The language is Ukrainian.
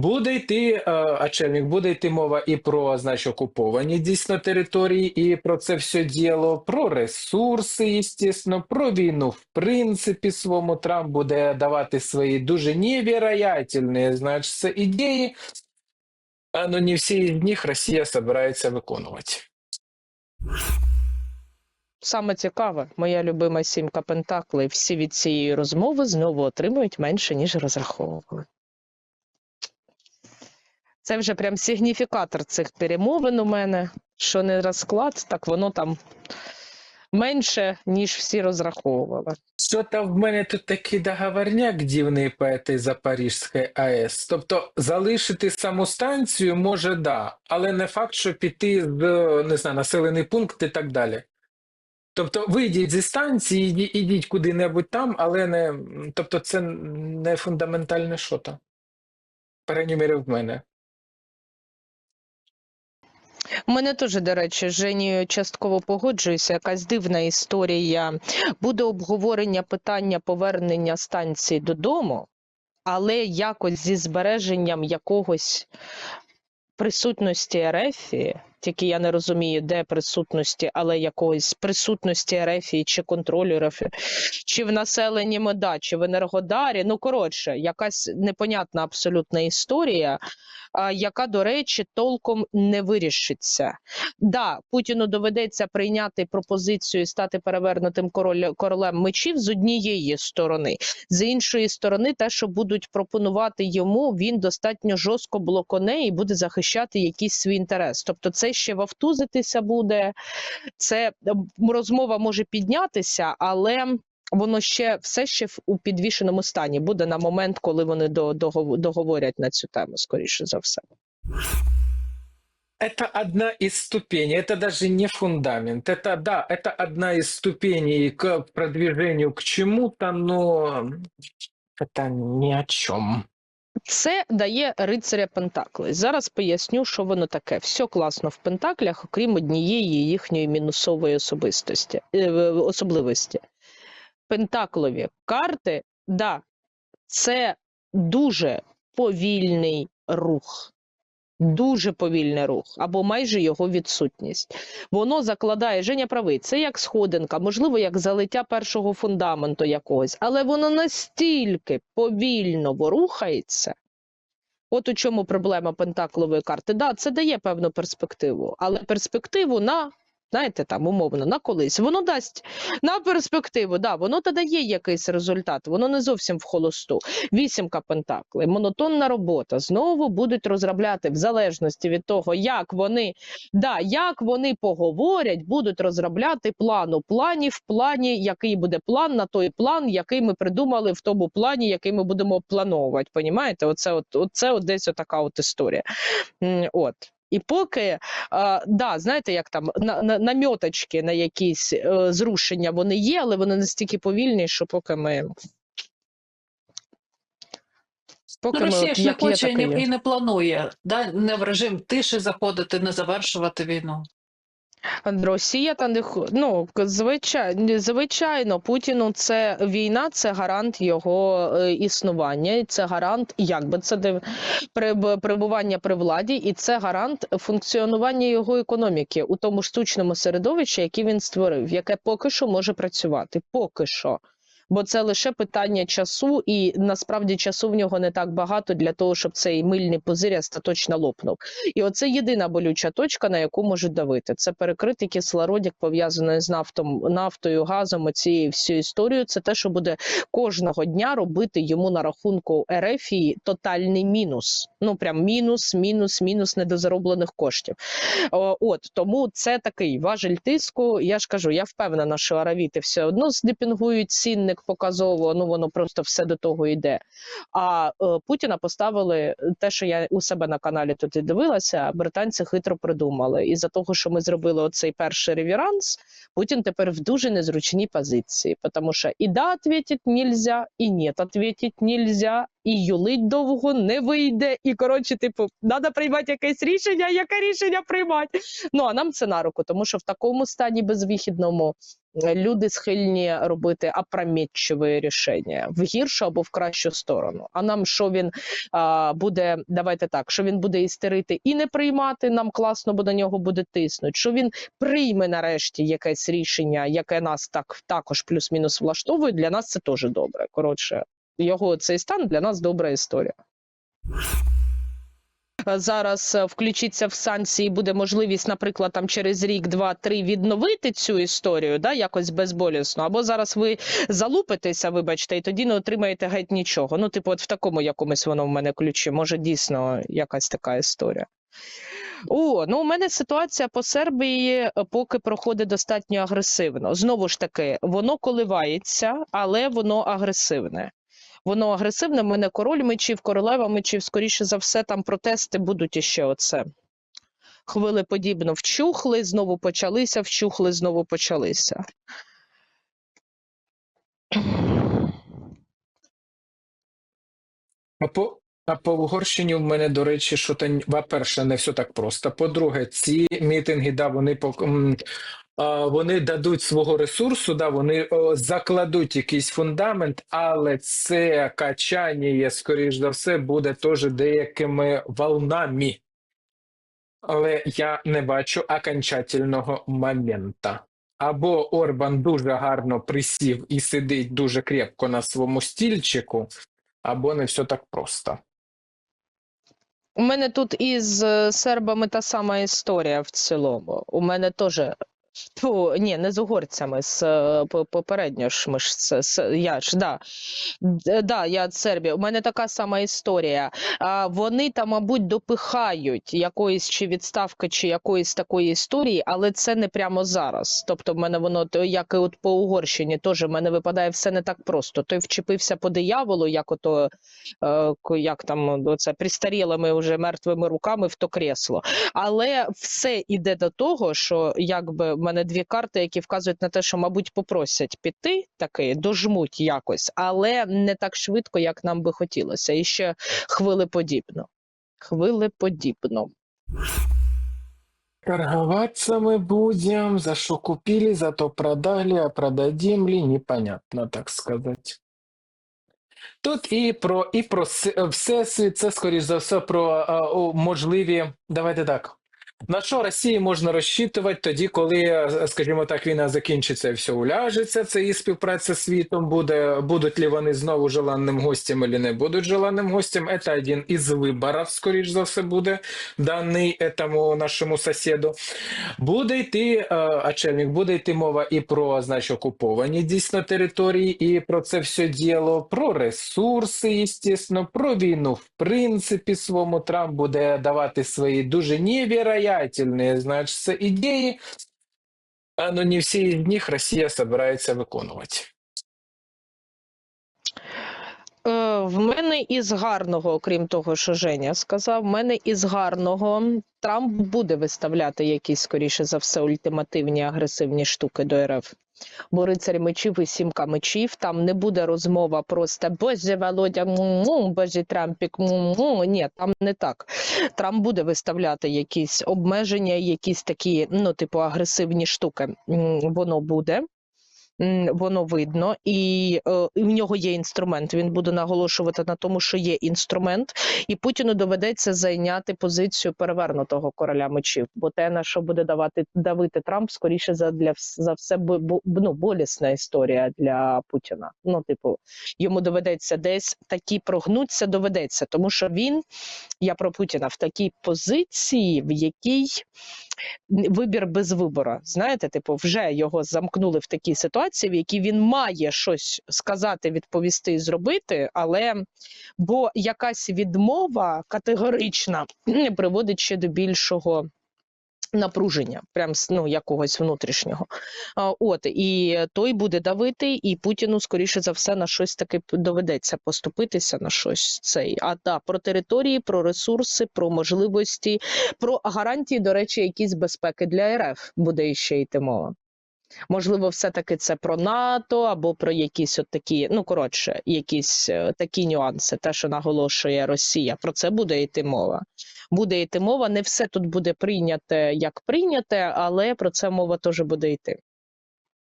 Буде йти, е, Ачельник, буде йти мова і про значить, окуповані дійсно території, і про це все діло, про ресурси, звісно, про війну, в принципі, своєму Трамп буде давати свої дуже невероятельні, значить, ідеї, але не всі з них Росія збирається виконувати. Саме цікаве, моя любима сімка Пентаклей, всі від цієї розмови знову отримують менше, ніж розраховували. Це вже прям сигніфікатор цих перемовин у мене, що не розклад, так воно там менше, ніж всі розраховували. Що-то в мене тут такий договорняк дивний по этой Запорізькій АЕС. Тобто залишити саму станцію може да, але не факт, що піти в не знаю, населений пункт і так далі. Тобто вийдіть зі станції, іді- ідіть куди-небудь там, але не. Тобто це не фундаментальне що-то. По крайній мірі, в мене. Мене теж, до речі, Жені частково погоджуюся. Якась дивна історія. Буде обговорення питання повернення станції додому, але якось зі збереженням якогось присутності Ерефії, тільки я не розумію, де присутності, але якоїсь присутності Ерефії чи контролю Ерефії, чи в населенні Меда, чи в Енергодарі. Ну, коротше, якась непонятна абсолютна історія, яка, до речі, толком не вирішиться. Да, Путіну доведеться прийняти пропозицію стати перевернутим король, королем мечів з однієї сторони. З іншої сторони, те, що будуть пропонувати йому, він достатньо жорстко блоконе і буде захищати якийсь свій інтерес. Тобто, це ще вавтузитися буде, це м, розмова може піднятися, але. Воно ще все ще в- у підвішеному стані буде на момент, коли вони до, догов- договорять на цю тему, скоріше за все. Это одна из ступеней, это даже не фундамент. Это, да, это одна из ступеней к продвижению к чему-то, но это ни о чем. Це дає рицаря Пентакли. Зараз поясню, що воно таке. Все класно в Пентаклях, окрім однієї їхньої мінусової особистості, е, особливості. Пентаклові карти, да, це дуже повільний рух. Дуже повільний рух, або майже його відсутність. Воно закладає Женя правий. Це як сходинка, можливо, як залиття першого фундаменту якогось, але воно настільки повільно рухається. От у чому проблема пентаклової карти. Да, це дає певну перспективу, але перспективу на, знаєте, там умовно, на колись. Воно дасть на перспективу, да, воно та дає якийсь результат, воно не зовсім в холосту. Вісімка пентаклей, монотонна робота. Знову будуть розробляти в залежності від того, як вони, да, як вони поговорять, будуть розробляти план у плані, в плані, який буде план на той план, який ми придумали в тому плані, який ми будемо плановувати. Понімаєте? Оце от, оце от десь отака от історія. От. І поки, да, знаєте, як там на, на, намьоточки на якісь е, зрушення вони є, але вони настільки повільні, що поки ми. Поки Ну, Росія ж не хоче і і не, і не планує да? не в режим тиші заходити, не завершувати війну. Росія та не ну звичайно, звичайно, Путіну це війна, це гарант його е, існування, це гарант, як би це приб- перебування при владі, і це гарант функціонування його економіки у тому штучному середовищі, яке він створив, яке поки що може працювати. Поки що. Бо це лише питання часу, і насправді часу в нього не так багато для того, щоб цей мильний пузир остаточно лопнув. І оце єдина болюча точка, на яку можуть давити. Це перекритий кислородик, пов'язаний з нафтом, нафтою, газом, оцією всю історію. Це те, що буде кожного дня робити йому на рахунку Ерефії тотальний мінус. Ну прям мінус, мінус, мінус недозароблених коштів. От тому це такий важель тиску. Я ж кажу, я впевнена, що аравіти все одно здепінгують цінник показово. Ну воно просто все до того йде. А е, Путіна поставили те, що я у себе на каналі тут і дивилася. Британці хитро придумали. І за того, що ми зробили оцей перший реверанс, Путін тепер в дуже незручній позиції, тому що і да відповідати нельзя, і ні, відповідати нельзя. І юлить довго не вийде. І коротше, типу, треба приймати якесь рішення. Яке рішення приймати? Ну а нам це на руку, тому що в такому стані безвихідному е, люди схильні робити опрометчиві рішення в гіршу або в кращу сторону. А нам що він а, буде, давайте так, що він буде істерити і не приймати, нам класно, бо на нього буде тиснути. Що він прийме нарешті якесь рішення, яке нас так також плюс-мінус влаштовує. Для нас це теж добре. Коротше, його цей стан для нас добра історія. Зараз е, включиться в санкції, буде можливість, наприклад, там через рік, два, три відновити цю історію, да, якось безболісно. Або зараз ви залупитеся, вибачте, і тоді не отримаєте геть нічого. Ну, типу, от в такому якомусь воно в мене ключі. Може, дійсно якась така історія. О, ну у мене ситуація по Сербії е, поки проходить достатньо агресивно. Знову ж таки, воно коливається, але воно агресивне. Воно агресивне. в мене король мечів, королева мечів. Скоріше за все, там протести будуть іще оце. Хвили подібно вчухли, знову почалися, вчухли, знову почалися. А по, а по Угорщині в мене, до речі, що то, по-перше, не все так просто. По-друге, ці мітинги, да, вони вони дадуть свого ресурсу, да, вони закладуть якийсь фундамент, але це качання, скоріш за все, буде теж деякими волнами. Але я не бачу окончательного момента. Або Орбан дуже гарно присів і сидить дуже крепко на своєму стільчику, або не все так просто. У мене тут із е, сербами та сама історія в цілому. У мене теж. Тьфу, ні, не з угорцями, з е, попередньо ж ми ж це- я ж да. Да, я з Сербії. У мене така сама історія. А, вони там, мабуть, допихають якоїсь чи відставки, чи якоїсь такої історії, але це не прямо зараз. Тобто, в мене воно як і от по Угорщині, теж в мене випадає все не так просто. Той вчепився по дияволу, як ото е, як там оце пристарілими вже мертвими руками в то кресло. Але все іде до того, що якби мене дві карти, які вказують на те, що, мабуть, попросять піти таки, дожмуть якось, але не так швидко, як нам би хотілося. І ще хвилеподібно. Хвилеподібно. Торговаться мы будем, за что купили, зато продали, а продадим ли, непонятно, так сказать. Тут і про, і про всесвіт, це, скоріш за все, про о, можливі, давайте так. На що Росії можна розчитувати тоді, коли, е, скажімо так, війна закінчиться і все уляжеться, це і співпраця з світом буде, будуть ли вони знову желанним гостем, або не будуть желанним гостем. Це один із виборів, скоріш за все, буде даний этому нашому сусіду. Буде йти, е, очельник, буде йти мова і про, значить, окуповані дійсно території, і про це все діло, про ресурси, естественно, про війну, в принципі, своєму Трамп буде давати свої дуже невероятні, значить, значит, идеи, но не всі из них Россия собирается виконувати. Е, в мене із гарного, окрім того, що Женя сказав, в мене із гарного Трамп буде виставляти якісь, скоріше за все, ультимативні агресивні штуки до РФ. Бо рицарь мечів і сімка мечів там не буде розмова просто Боже Володя, му-му, Боже Трампік, му-му». ні, там не так. Трамп буде виставляти якісь обмеження, якісь такі, ну, типу, агресивні штуки. Воно буде. Воно видно, і, е, і в нього є інструмент. Він буде наголошувати на тому, що є інструмент, і Путіну доведеться зайняти позицію перевернутого короля мечів. Бо те, на що буде давати давити Трамп, скоріше за для за все ну, болісна історія для Путіна. Ну, типу, йому доведеться десь такі прогнуться, доведеться, тому що він, я про Путіна, в такій позиції, в якій вибір без вибора. Знаєте, типу, вже його замкнули в такій ситуації, в якій він має щось сказати, відповісти і зробити, але бо якась відмова категорична приводить ще до більшого. Напруження, прям ну, якогось внутрішнього. От і той буде давити, і Путіну, скоріше за все, на щось таки доведеться поступитися на щось цей. А да, про території, про ресурси, про можливості, про гарантії, до речі, якісь безпеки для РФ буде іще йти мова. Можливо, все-таки це про НАТО або про якісь от такі, ну коротше, якісь е, такі нюанси, те, що наголошує Росія. Про це буде йти мова. Буде йти мова. Не все тут буде прийняте як прийняте, але про це мова теж буде йти.